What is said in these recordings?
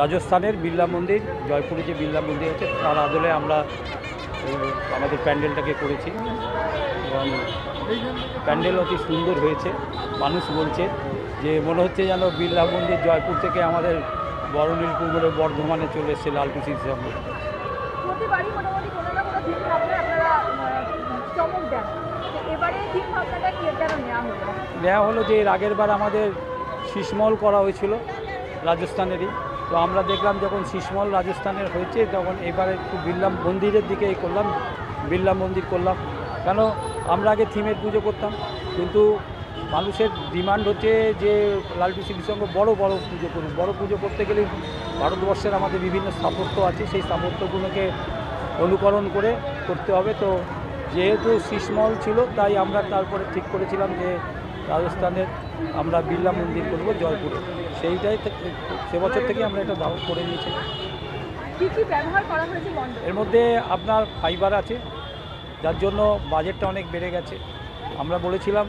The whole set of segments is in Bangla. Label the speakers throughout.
Speaker 1: রাজস্থানের বিড়লা মন্দির জয়পুরে যে বিড়লা মন্দির আছে তার আদলে আমরা আমাদের প্যান্ডেলটাকে করেছি। এবং প্যান্ডেল অতি সুন্দর হয়েছে। মানুষ বলছে যে মনে হচ্ছে যেন বিড়লা মন্দির জয়পুর থেকে আমাদের বড়নীলপুর বলে বর্ধমানে চলে এসেছে
Speaker 2: কি কেন নেওয়া হলো?
Speaker 1: যে এর আগের বার আমাদের শীষমহল করা হয়েছিল রাজস্থানেরই। তো আমরা দেখলাম যখন শিশমল রাজস্থানের হয়েছে, তখন এবারে একটু বিড়লা মন্দিরের দিকে করলাম বিড়লা মন্দির করলাম। কেন? আমরা আগে থিমের পুজো করতাম, কিন্তু মানুষের ডিমান্ড হচ্ছে যে লালটু সঙ্গে বড় বড় পুজো করুন। বড় পুজো করতে গেলে ভারতবর্ষের আমাদের বিভিন্ন স্থাপত্য আছে, সেই স্থাপত্যগুলোকে অনুকরণ করে করতে হবে। তো যেহেতু শীষমহল ছিল, তাই আমরা তারপরে ঠিক করেছিলাম যে রাজস্থানের আমরা বিড়লা মন্দির করব জয়পুরে। সেইটাই সে বছর থেকে আমরা এটা দাওয়াত করে নিয়েছি। এর মধ্যে আপনার ফাইবার আছে যার জন্য বাজেটটা অনেক বেড়ে গেছে। আমরা বলেছিলাম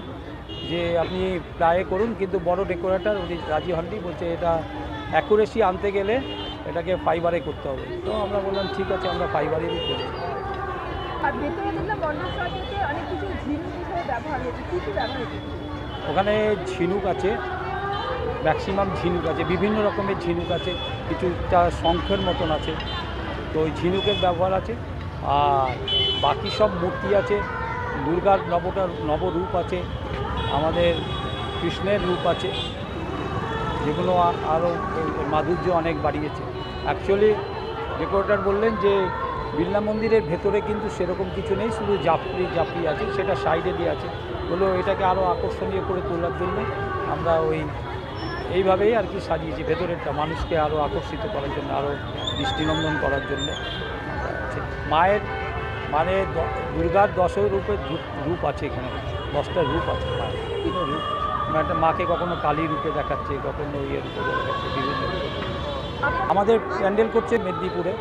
Speaker 1: যে আপনি প্রায় করুন কিন্তু বড় ডেকোরেটার উনি রাজি হননি বলছে এটা অ্যাকুরেসি আনতে গেলে এটাকে ফাইবারে করতে হবে। তো আমরা বললাম ঠিক আছে আমরা ফাইবারেরই করি
Speaker 2: আর ভেতরে দেখলাম অনেক কিছু ঝিনুক হিসেবে ব্যবহার হয়েছে। কি কি ব্যবহার হয়েছে?
Speaker 1: ওখানে ঝিনুক আছে ম্যাক্সিমাম ঝিনুক আছে, বিভিন্ন রকমের ঝিনুক আছে, কিছুটা শঙ্খের মতন আছে, তো ওই ঝিনুকের ব্যবহার আছে, আর বাকি সব মূর্তি আছে, দুর্গার নবটা, নবরূপ আছে, আমাদের কৃষ্ণের রূপ আছে, যেগুলো আরও মাধুর্য অনেক বাড়িয়েছে। অ্যাকচুয়ালি ডেকোরেটর বললেন যে বিড়লা মন্দিরের ভেতরে কিন্তু সেরকম কিছু নেই, শুধু জাপড়ি জাপড়ি আছে, সেটা সাইডে দিয়ে আছে। বলল এটাকে আরও আকর্ষণীয় করে তোলার জন্য আমরা ওই এইভাবেই আর কি সাজিয়েছি, ভেতরেরটা মানুষকে আরও আকর্ষিত করার জন্য আরও দৃষ্টিনন্দন করার জন্য। মায়ের মানে দুর্গার দশ রূপের রূপ- রূপ আছে এখানে, দশটা রূপ আছে মায়ের। বিভিন্ন রূপ। একটা মাকে কখনো কালী রূপে দেখাচ্ছে, কখনো ইয়ে রূপে দেখাচ্ছে, বিভিন্ন আমাদের প্যান্ডেল করছে মেদিনীপুরে।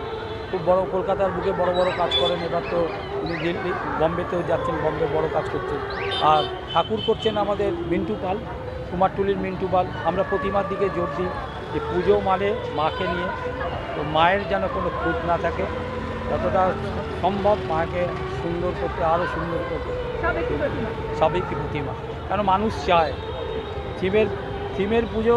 Speaker 1: খুব বড় কলকাতার বুকে বড় বড় কাজ করেন এবার তো উনি দিল্লি বম্বেতেও যাচ্ছেন বম্বে বড় কাজ করছেন আর ঠাকুর করছেন আমাদের মিন্টু পাল কুমারটুলির মিন্টু পাল। আমরা প্রতিমার দিকে জোর দিই যে পুজো মানে মাকে নিয়ে। তো মায়ের যেন কোনো খুঁত না থাকে যতটা সম্ভব মাকে সুন্দর করতে আরও সুন্দর করতে।
Speaker 2: সবই কি প্রতিমা?
Speaker 1: কেন মানুষ চায়? থিমের থিমের পুজো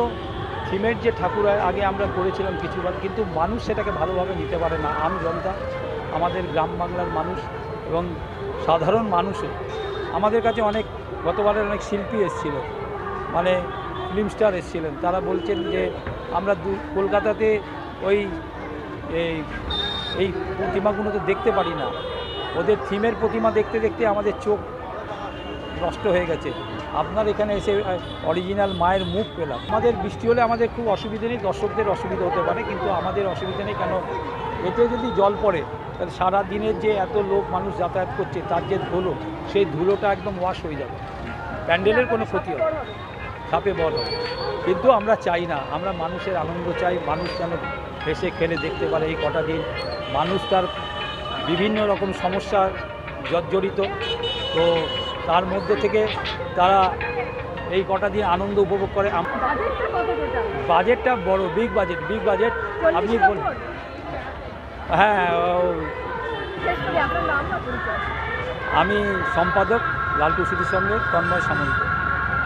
Speaker 1: থিমের যে ঠাকুর আগে আমরা করেছিলাম কিছুবার, কিন্তু মানুষ সেটাকে ভালোভাবে নিতে পারে না। আম জনতা, আমাদের গ্রাম বাংলার মানুষ এবং সাধারণ মানুষও। আমাদের কাছে অনেক, গতবারের অনেক শিল্পী এসেছিল। মানে ফিল্ম স্টার এসেছিলেন। তারা বলছেন যে, আমরা দু কলকাতাতে ওই, এই এই প্রতিমাগুলো তো দেখতে পারি না। ওদের থিমের প্রতিমা দেখতে দেখতে আমাদের চোখ নষ্ট হয়ে গেছে। আপনার এখানে এসে অরিজিনাল মায়ের মুখ পেলাম। আমাদের বৃষ্টি হলে আমাদের খুব অসুবিধে নেই, দর্শকদের অসুবিধা হতে পারে, কিন্তু আমাদের অসুবিধা নেই কেন? এতে যদি জল পড়ে, তাহলে সারা দিনের যে এত লোক মানুষ যাতায়াত করছে, তার যে ধুলো, সেই ধুলোটা একদম ওয়াশ হয়ে যাবে। প্যান্ডেলের কোনো ক্ষতি হবে। সাপে বড় হবে। কিন্তু আমরা চাই না, আমরা মানুষের আনন্দ চাই, মানুষ যেন হেসে খেলে দেখতে পারে এই কটা দিন। মানুষ তার বিভিন্ন রকম সমস্যা জর্জরিত। তো তার মধ্যে থেকে তারা এই কটা দিয়ে আনন্দ উপভোগ করে।
Speaker 2: বাজেটটা
Speaker 1: বড় বিগ বাজেট বিগ বাজেট আপনি হ্যাঁ আমি সম্পাদক লালটু সিটির সঙ্গে তন্ময় সামন্ত